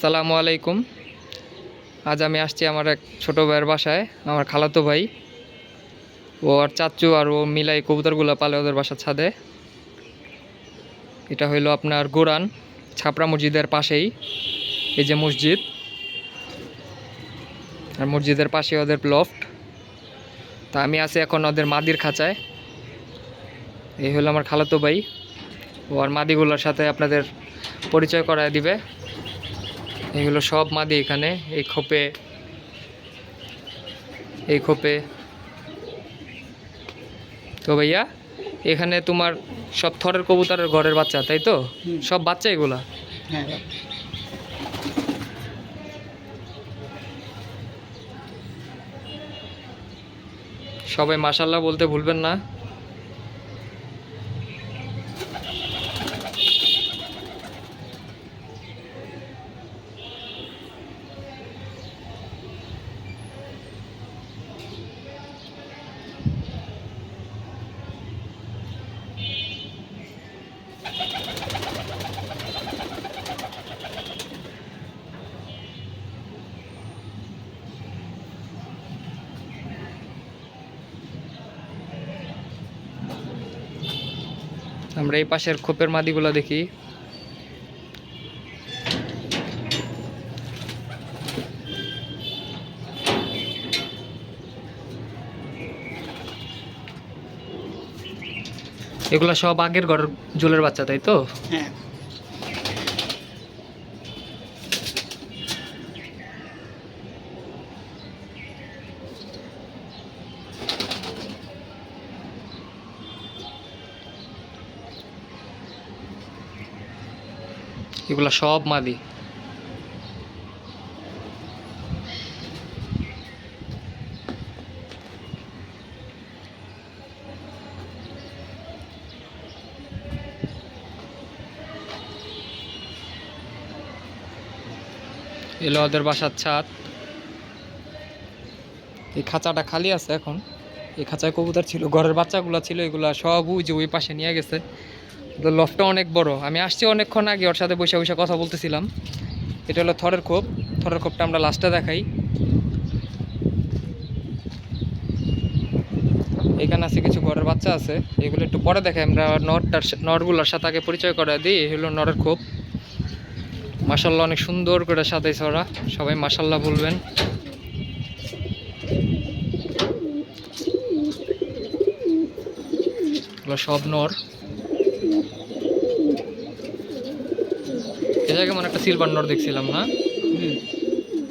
আসসালামু আলাইকুম। আজ আমি আসছি আমার এক ছোটো ভাইয়ের বাসায়, আমার খালাতো ভাই। ও আর চাচু আর ও মিলাই কবুতরগুলো পালে ওদের বাসার ছাদে। এটা হইল আপনার গোরান ছাপড়া মসজিদের পাশেই। এই যে মসজিদ, আর মসজিদের পাশে ওদের লফট তা আমি আছি এখন ওদের মাদির খাঁচায়। এই হলো আমার খালাতো ভাই। ও আর মাদিগুলোর সাথে আপনাদের পরিচয় করায় দিবে। এগুলো সব মাদি এখানে এই খোপে এই খোপে। তো ভাইয়া এখানে তোমার সব থরের কবুতরের ঘরের বাচ্চা তাই তো? সব বাচ্চা এগুলা? হ্যাঁ সবাই মাসাল্লাহ বলতে ভুলবেন না। আমরা এই পাশের খোপের মাদিগুলো দেখি। এগুলো সব আগের ঘরের জলের বাচ্চা, তাই তো? হ্যাঁ। এগুলা সব মাদি। এলো ওদের বাসার ছাদ। এই খাঁচাটা খালি আছে এখন। এই খাঁচায় কবুতর ছিল, ঘরের বাচ্চাগুলো ছিল, এগুলা সব ওই যে ওই পাশে নিয়ে গেছে। তো লফটা অনেক বড়। আমি আসছি অনেকক্ষণ আগে, ওর সাথে বসে বসে কথা বলতেছিলাম। এটা হলো থরের খোপ। থরের খোপটা আমরা লাস্টে দেখাই। এখানে আছে কিছু ঘরের বাচ্চা আছে। এগুলো একটু পরে দেখাই। আমরা নরটার নরগুলোর সাথে আগে পরিচয় করে দিই। এই হলো নরের খোপ। মাসাল্লাহ অনেক সুন্দর করে সাজাইছে ওরা। সবাই মাসাল্লাহ বলবেন। সব নর। জায়গায় মনে একটা সিলভার নোট দেখছিলাম না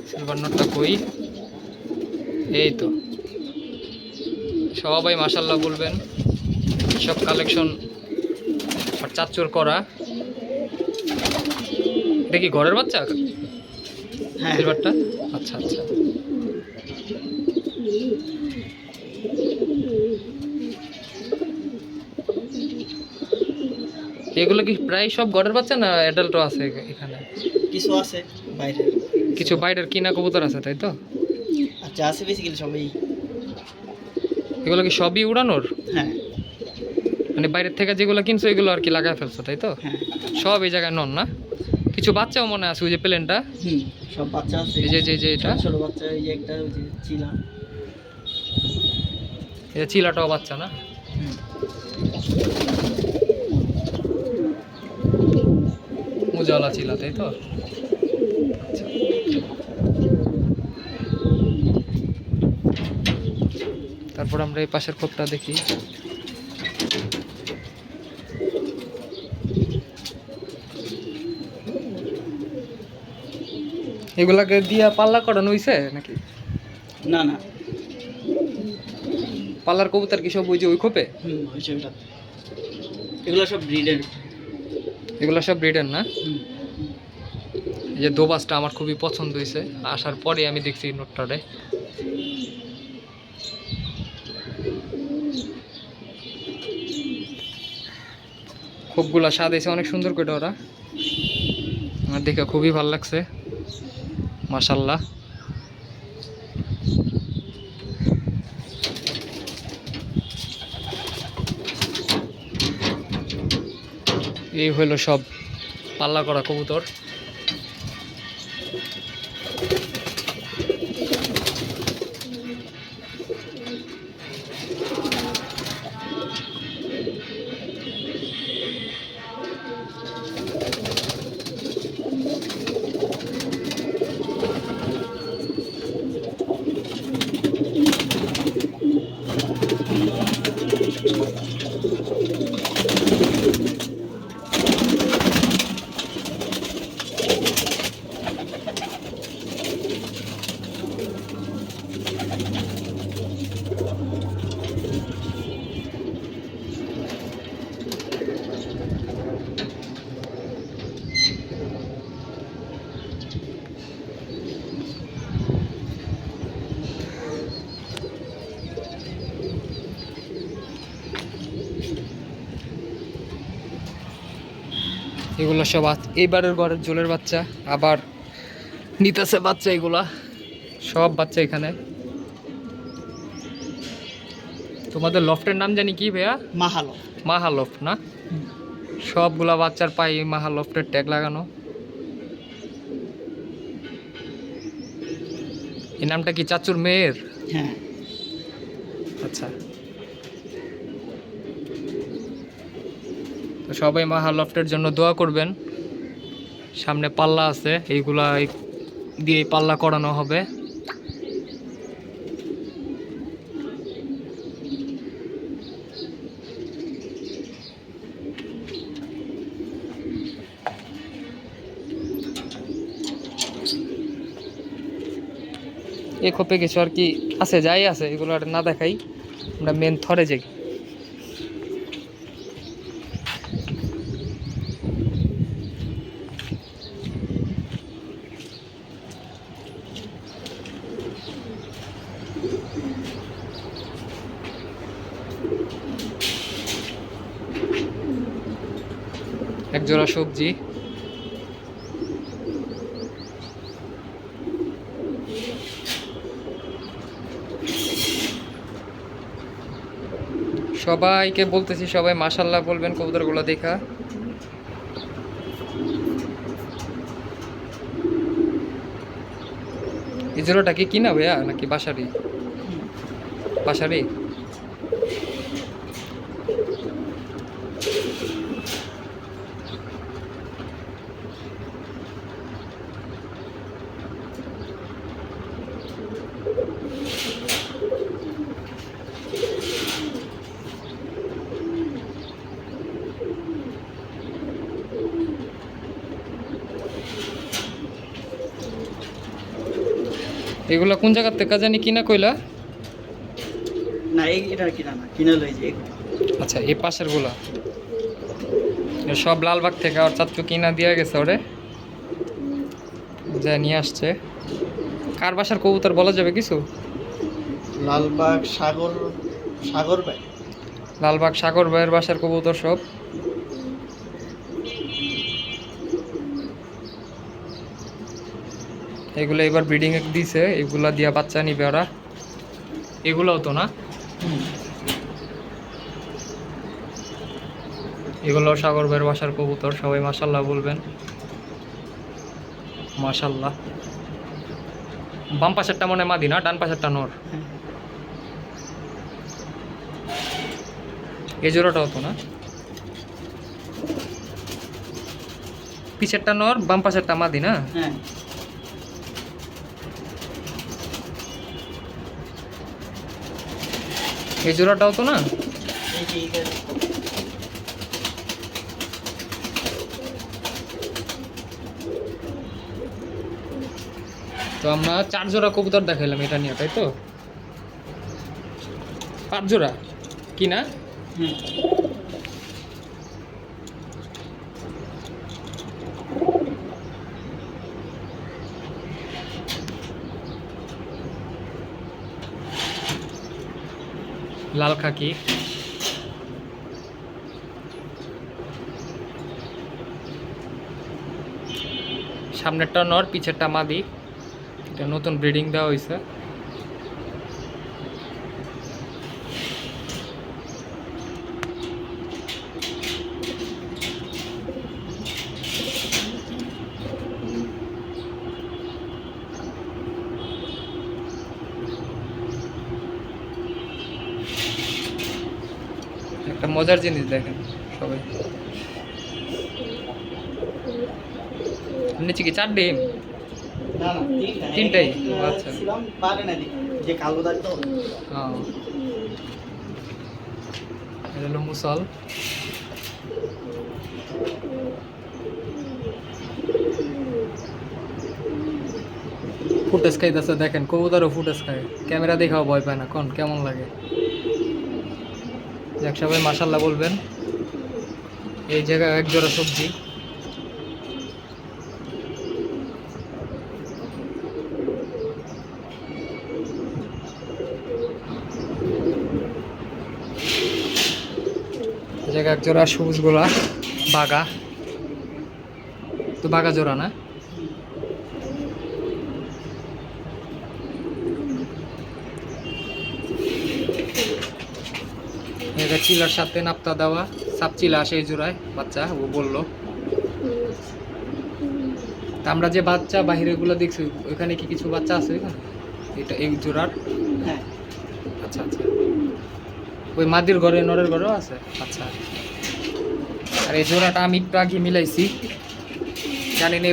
সিলভার নোটটা কই? এই তো। সবাই মাসাল্লাহ বলবেন সব কালেকশন আর চাচ্চুর করা। এটা কি ঘরের বাচ্চা? হ্যাঁ। সিলভারটা আচ্ছা আচ্ছা। এগুলো কি প্রায় সব ঘরের বাচ্চা না অ্যাডাল্টও আছে এখানে? কিছু আছে বাইরে কিছু বাইরের কিনা কবুতর আছে তাই তো? আচ্ছা আছে বেসিক্যালি সবই। এগুলো কি সবই উড়ানোর? হ্যাঁ। মানে বাইরের থেকে যেগুলো কিনছো এগুলো আর কি লাগায় ফেলছো তাই তো? হ্যাঁ। সব এই জায়গায় নন না? কিছু বাচ্চাও মনে আছে ওই যে প্লেনটা? হুম সব বাচ্চা আছে। এই যে যে যে এটা? ছোট বাচ্চা এই যে একটা ওই যে চিলা। যে চিলাটাও বাচ্চা না হুম উজালা চিলা তাই তো? আচ্ছা। তারপর আমরা এই পাশের খোপটা দেখি। এগুলাকে দিয়া পাল্লা করানো হইছে নাকি? না না। পাল্লার কবুতর কি সব ওই যে ওই খোপে? এগুলো সব ব্রিডের এগুলো সব ব্রিডের না? যে দোবাসটা আমার খুবই পছন্দ হয়েছে। আসার পরে আমি দেখছি নোটটারে। খোপগুলা স্বাদ এসে অনেক সুন্দর করে ওরা। আমার দেখে খুবই ভালো লাগছে। মাসাল্লাহ এই হলো সব পাল্লা করা কবুতর। এগুলো সব এইবারের ঘরের জলের বাচ্চা আবার নিতেছে বাচ্চা এগুলা। সব বাচ্চা এখানে। তোমাদের লফটের নাম জানি কি ভাইয়া? মাহালো মাহা লফট না? সবগুলা বাচ্চার পায়ে এই মাহা লফটের ট্যাগ লাগানো। এই নামটা কি চাচুর মেয়ের? হ্যাঁ। আচ্ছা। তো সবাই মাহা লফটের জন্য দোয়া করবেন। সামনে পাল্লা আছে, এইগুলা এই- দিয়ে পাল্লা করানো হবে। এ খোপে কিছু আর কি আছে, যাই আছে, এগুলো আর না দেখাই। আমরা মেন থরে যাই এক জোড়া সবজি। সবাইকে বলতেছি, সবাই মাশাল্লাহ বলবেন, কবুতরগুলো দেখা। এই কি কিনা ভাইয়া, নাকি বাসারি বাসারি এগুলা কোন জায়গার থেকে জানি কিনা কইলা। না এটা কিনা না কিনে লই যে আচ্ছা এই পাশেরগুলা। সব লালবাগ থেকে আর চাচ্চু কিনা দিয়ে গেছে ওরে। যা নিয়ে আসছে। কার বাসার কবুতর বলা যাবে কিছু? লালবাগ সাগর সাগর ভাই। লালবাগ সাগর ভাইয়ের বাসার কবুতর সব। এগুলো এবার ব্রিডিং দিছে এগুলা দিয়া বাচ্চা নিবে ওরা। এগুলোও তো না? এগুলো সাগর ভাইয়ের বাসার কবুতর সবাই মাসাল্লাহ বলবেন। মাশাল্লাহ। বাম পাশেরটা মনে মাদি না? ডান পাশেরটা নর। এই জোড়াটাও তো না? পিছেরটা নর বাম পাশেরটা মাদি না? হ্যাঁ। এই জোড়াটাও তো না। তো আমরা চার জোড়া কবুতর দেখাইলাম এটা নিয়ে, তাই তো? পাঁচ জোড়া? কি না? লাল খাকি। সামনেরটা নর পিছেরটা মাদি। এটা নতুন ব্রিডিং দেওয়া হয়েছে একটা মজার জিনিস দেখেন সবাই। নিচে কি চার ডিম? তিনটাই? আচ্ছা। ছিলাম পারে না যে কালো তো। হ্যাঁ এটা হলো মুসল। ফুটেজ খাইতেছে দেখেন কবুতরও ফুটেজ খায়। ক্যামেরা দেখাও ভয় পায় না কোন কেমন লাগে? যাক, সবাই মাসাল্লাহ বলবেন। এই জায়গায় এক জোড়া সবজি। জায়গায় এক জোড়া সবুজ গোলা বাগা। তো বাগা জোড়া না? এটা চিলার সাথে নাপ্তা দেওয়া সাপ চিলা আসে এই জোড়ায় বাচ্চা ও বলল। তা আমরা যে বাচ্চা বাহিরেগুলো দেখছি ওইখানে কি কিছু বাচ্চা আছে ওইখানে? এটা এই জোড়ার? হ্যাঁ। আচ্ছা আচ্ছা। ওই মাদির ঘরে নরের ঘরেও আছে? আচ্ছা। আর এই জোড়াটা আমি একটু আগে মিলাইছি। জানি না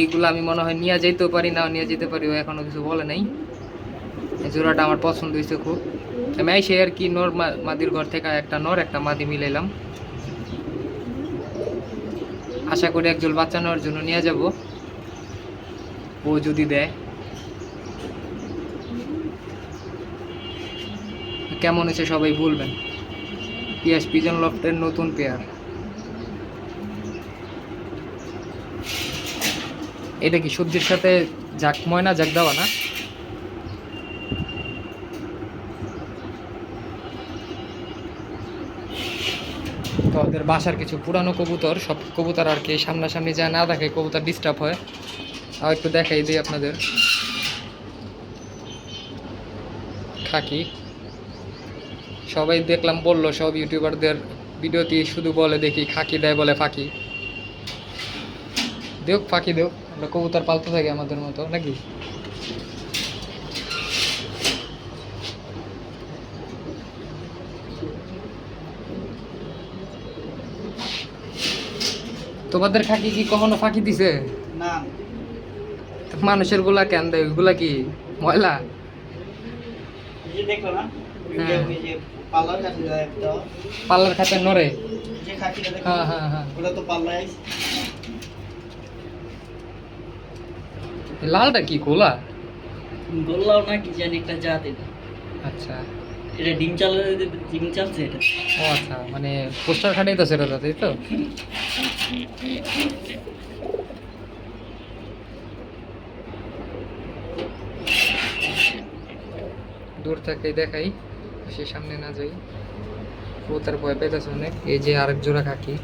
এইগুলো আমি মনে হয় নিয়ে যেতেও পারি না নিয়ে যেতে পারি ও এখনও কিছু বলে নাই। জোড়াটা আমার পছন্দ হয়েছে খুব। আমি আইসে আর কি নর মাদির ঘর থেকে একটা নর, একটা মাদি মিলাইলাম আশা করি একজন বাচ্চা নেওয়ার জন্য নিয়ে যাব। ও যদি দেয়। কেমন হয়েছে সবাই বলবেন। পিয়াস পিজন লফটের নতুন পেয়ার। এটা কি সবজির সাথে জাক ময়না, জাক দেওয়া না? তো ওদের বাসার কিছু পুরানো কবুতর, সব কবুতর আর কি সামনাসামনি যা না দেখে কবুতর ডিস্টার্ব হয়। আর একটু দেখাই দিই আপনাদের। খাকি। সবাই দেখলাম বলল, সব ইউটিউবারদের ভিডিওতে শুধু বলে দেখি, খাকি দেয় বলে ফাঁকি। দেখ ফাঁকি দেখ আমরা কবুতর পালতে থাকি আমাদের মতো, নাকি? তোমাদের খাকি কি কখনো ফাঁকি দিছে? না। মানুষেরগুলা কেন দেয়? ওইগুলা কি ময়লা? হ্যাঁ। পাল্লার খাতে নড়ে? যে খাকিটা দেখো। হ্যাঁ হ্যাঁ হ্যাঁ। ওটা তো পাল্লায় লালটা কি খোলা গোল্লাও না কি জানি একটা জাত এটা। আচ্ছা। এটা ডিম চাল ডিম চালছে এটা। ও আচ্ছা মানে পোস্টার খাটাই তো সেটা তাই তো? দূর থেকেই দেখাই সে সামনে না যাই। ও তার ভয় পেতেছে অনেক। এই যে আরেক জোড়া কাকি।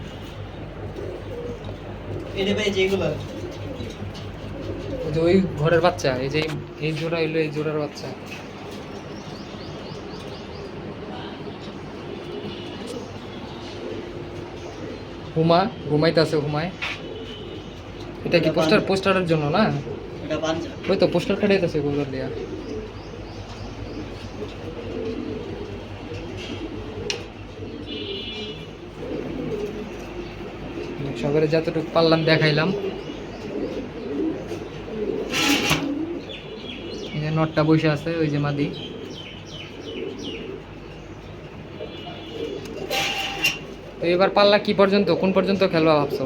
ওই ঘরের বাচ্চা এই যে এই জোড়া হইল এই জোড়ার বাচ্চা। হুমা ঘুমাইতেছে হুমায়। এটা কি পোস্টার পোস্টারের জন্য না? ওই তো পোস্টার খাটাইতেছে গোবর দিয়া। সবার যতটুকু পারলাম দেখাইলাম। এই যে নটটা বসে আছে ওই যে মাদি। তো এবার পাল্লা কি পর্যন্ত কোন পর্যন্ত খেলবা ভাবছ?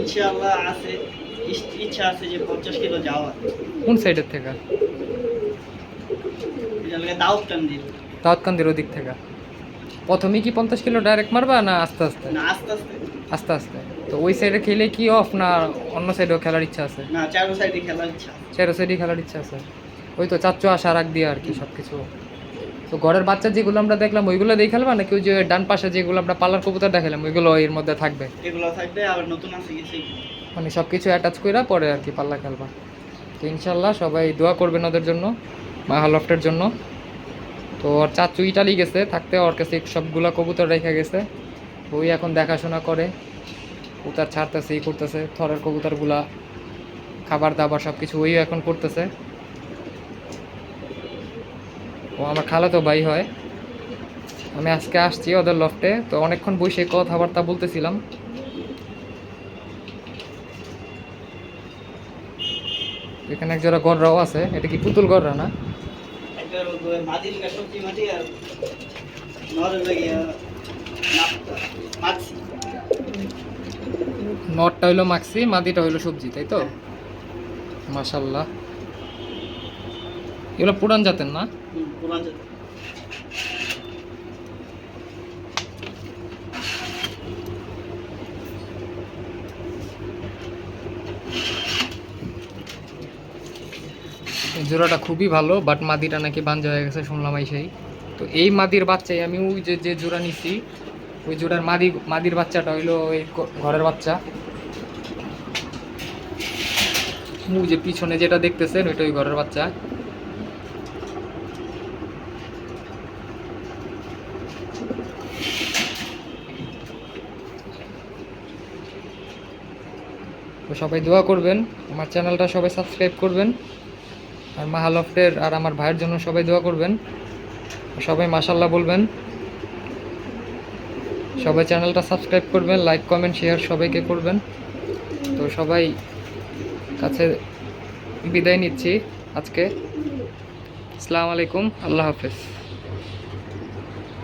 ইনশাআল্লাহ আছে ইচ্ছা আছে যে পঞ্চাশ কিলো যাওয়া কোন সাইডের থেকে? এটা লাগে দাউদ টান দিল দাউদকান্দির ওদিক থেকে। প্রথমে কি পঞ্চাশ কিলো ডাইরেক্ট মারবা না আস্তে আস্তে? না আস্তে আস্তে। আস্তে আস্তে। তো ওই সাইডে খেলে কি অফ না অন্য সাইডেও খেলার ইচ্ছা আছে? না চারো সাইডে খেলার ইচ্ছা চারো সাইডে খেলার ইচ্ছা আছে। ওই তো চাচ্চু আসার আগ দিয়ে আর কি সব কিছু তো ঘরের বাচ্চা যেগুলো আমরা দেখলাম ওইগুলো দিয়ে খেলবা নাকি ওই যে ডান পাশে যেগুলো আমরা পার্লার কবুতর দেখালাম ওইগুলো এর মধ্যে থাকবে? এগুলো থাকবে আবার নতুন আছে কিছু মানে সব কিছু অ্যাটাচ করে পরে আর কি পাল্লা খেলবা। তো ইনশাল্লাহ সবাই দোয়া করবেন ওদের জন্য মাহা লফটের জন্য। তো ওর চাচু ইটালি গেছে থাকতে ওর কাছে সবগুলা কবুতর রেখে গেছে। ওই এখন দেখাশোনা করে কবুতর ছাড়তেছে ই করতেছে থরের কবুতরগুলা খাবার দাবার সব কিছু ওই এখন করতেছে। ও আমার খালাতো ভাই হয়। আমি আজকে আসছি ওদের লফটে তো অনেকক্ষণ বসে কথাবার্তা বলতেছিলাম। এখানে এক জোড়া গররাও আছে এটা কি পুতুল গররা না? নটটা হইল মাক্সি মাদিটা হইল সবজি তাই তো? মাশাল্লাহ। এগুলো পুরান জাতের না? পুরান। জোড়াটা খুবই ভালো বাট মাদিটা নাকি বাঞ্জা হয়ে গেছে শুনলাম আইসাই তো এই মাদির বাচ্চাই আমি ওই যে যে জোড়া নিছি ওই জোড়ার মাদি মাদির বাচ্চাটা হইল ওই ঘরের বাচ্চা। ওই যে পিছনে যেটা দেখতেছেন ওইটা ওই ঘরের বাচ্চা। তো সবাই দোয়া করবেন, আমার চ্যানেলটা সবাই সাবস্ক্রাইব করবেন, আর মাহালফটের আর আমার ভাইয়ের জন্য সবাই দোয়া করবেন, সবাই মাশাল্লাহ বলবেন। সবাই চ্যানেলটা সাবস্ক্রাইব করবেন লাইক কমেন্ট শেয়ার সবাইকে করবেন। তো সবাই কাছে বিদায় নিচ্ছি আজকে। আসসালামু আলাইকুম, আল্লাহ হাফেজ।